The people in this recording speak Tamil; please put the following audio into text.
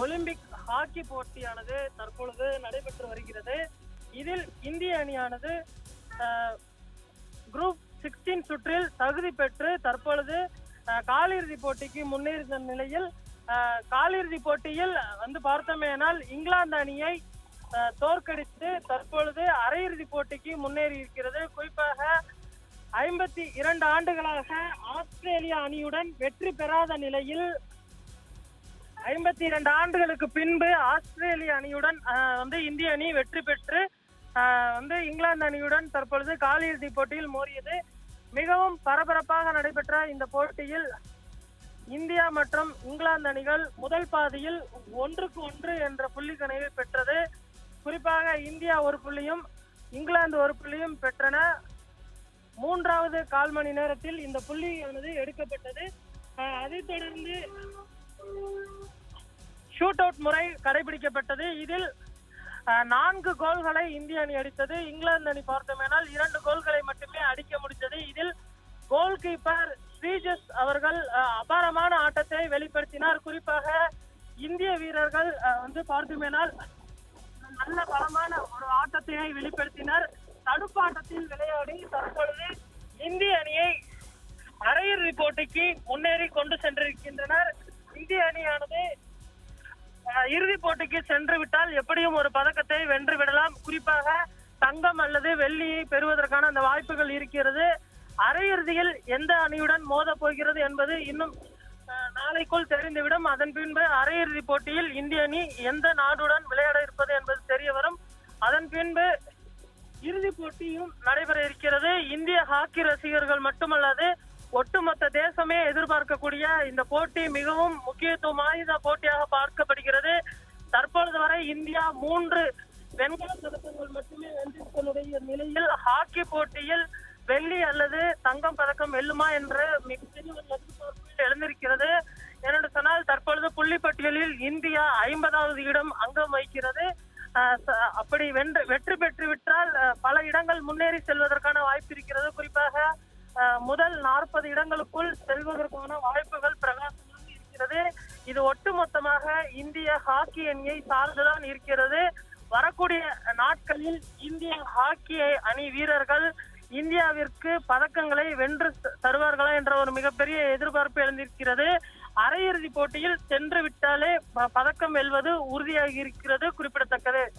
ஒலிம்பிக் ஹாக்கி போட்டியானது தற்பொழுது நடைபெற்று வருகிறது. இதில் இந்திய அணியானது குரூப் சிக்ஸ்டீன் சுற்றில் தகுதி பெற்று தற்பொழுது காலிறுதி போட்டிக்கு முன்னேறிய நிலையில் காலிறுதி போட்டியில் வந்து பார்த்தோமேனால் இங்கிலாந்து அணியை தோற்கடித்து தற்பொழுது அரையிறுதி போட்டிக்கு முன்னேறி இருக்கிறது. குறிப்பாக ஐம்பத்தி இரண்டு ஆண்டுகளாக ஆஸ்திரேலியா அணியுடன் வெற்றி பெறாத நிலையில் ஐம்பத்தி இரண்டு ஆண்டுகளுக்கு பின்பு ஆஸ்திரேலிய அணியுடன் வந்து இந்திய அணி வெற்றி பெற்று வந்து இங்கிலாந்து அணியுடன் தற்பொழுது காலிறுதி போட்டியில் மோதியது. மிகவும் பரபரப்பாக நடைபெற்ற இந்த போட்டியில் இந்தியா மற்றும் இங்கிலாந்து அணிகள் முதல் பாதியில் ஒன்றுக்கு ஒன்று என்ற புள்ளி கணக்கை பெற்றது. குறிப்பாக இந்தியா ஒரு புள்ளியும் இங்கிலாந்து ஒரு புள்ளியும் பெற்றன. மூன்றாவது கால் மணி நேரத்தில் இந்த புள்ளியானது எடுக்கப்பட்டது. அதைத் தொடர்ந்து ஷூட் அவுட் முறை கடைபிடிக்கப்பட்டது. இதில் நான்கு கோல்களை இந்திய அணி அடித்தது. இங்கிலாந்து அணி பார்த்தோமேனால் இரண்டு கோல்களை மட்டுமே அடிக்க முடிந்தது. இதில் கோல் கீப்பர் ஸ்ரீஜஸ் அவர்கள் அபாரமான ஆட்டத்தை வெளிப்படுத்தினார். குறிப்பாக இந்திய வீரர்கள் வந்து பார்த்தோமேனால் நல்ல பலமான ஒரு ஆட்டத்தினை வெளிப்படுத்தினர். தடுப்பாட்டத்தில் விளையாடி தற்பொழுது இந்திய அணியை அரையிறுதி போட்டிக்கு முன்னேறி கொண்டு சென்றிருக்கின்றனர். இந்திய அணியானது இறுதிப் போட்டிக்கு சென்று விட்டால் எப்படியும் ஒரு பதக்கத்தை வென்று விடலாம். குறிப்பாக தங்கம் அல்லது வெள்ளியை பெறுவதற்கான அந்த வாய்ப்புகள் இருக்கிறது. அரையிறுதியில் எந்த அணியுடன் மோத போகிறது என்பது இன்னும் நாளைக்குள் தெரிந்துவிடும். அதன் பின்பு அரையிறுதி போட்டியில் இந்திய அணி எந்த நாடுடன் விளையாட இருப்பது என்பது தெரிய வரும். அதன் பின்பு இறுதி போட்டியும் நடைபெற இருக்கிறது. இந்திய ஹாக்கி ரசிகர்கள் மட்டுமல்லாது ஒட்டுமொத்த தேசமே பார்க்கக்கூடிய இந்த போட்டி மிகவும் முக்கியத்துவம் வாய்ந்த போட்டியாக பார்க்கப்படுகிறது. தற்பொழுது வரை இந்தியா மூன்று வெண்கல பதக்கங்கள் மட்டுமே வென்றிருக்கக்கூடிய நிலையில் ஹாக்கி போட்டியில் வெள்ளி அல்லது தங்கம் பதக்கம் வெல்லுமா என்று மிகப்பெரிய ஒரு எதிர்பார்ப்பு எழுந்திருக்கிறது. என்னென்று சொன்னால் தற்பொழுது புள்ளிப்பட்டியலில் இந்தியா ஐம்பதாவது இடம் அங்கம் வகிக்கிறது. அப்படி வென்று வெற்றி பெற்று விட்டால் பல இடங்கள் முன்னேறி செல்வதற்கான வாய்ப்பு இருக்கிறது. குறிப்பாக முதல் நாற்பது இடங்களுக்குள் செல்வதற்கான வாய்ப்புகள் பிரகாசமாக இருக்கிறது. இது ஒட்டுமொத்தமாக இந்திய ஹாக்கி அணியை சார்ந்துதான் இருக்கிறது. வரக்கூடிய நாட்களில் இந்திய ஹாக்கி அணி வீரர்கள் இந்தியாவிற்கு பதக்கங்களை வென்று தருவார்களா என்ற ஒரு மிகப்பெரிய எதிர்பார்ப்பு எழுந்திருக்கிறது. அரையிறுதி போட்டியில் சென்று விட்டாலே ப- பதக்கம் வெல்வது உறுதியாகி இருக்கிறது குறிப்பிடத்தக்கது.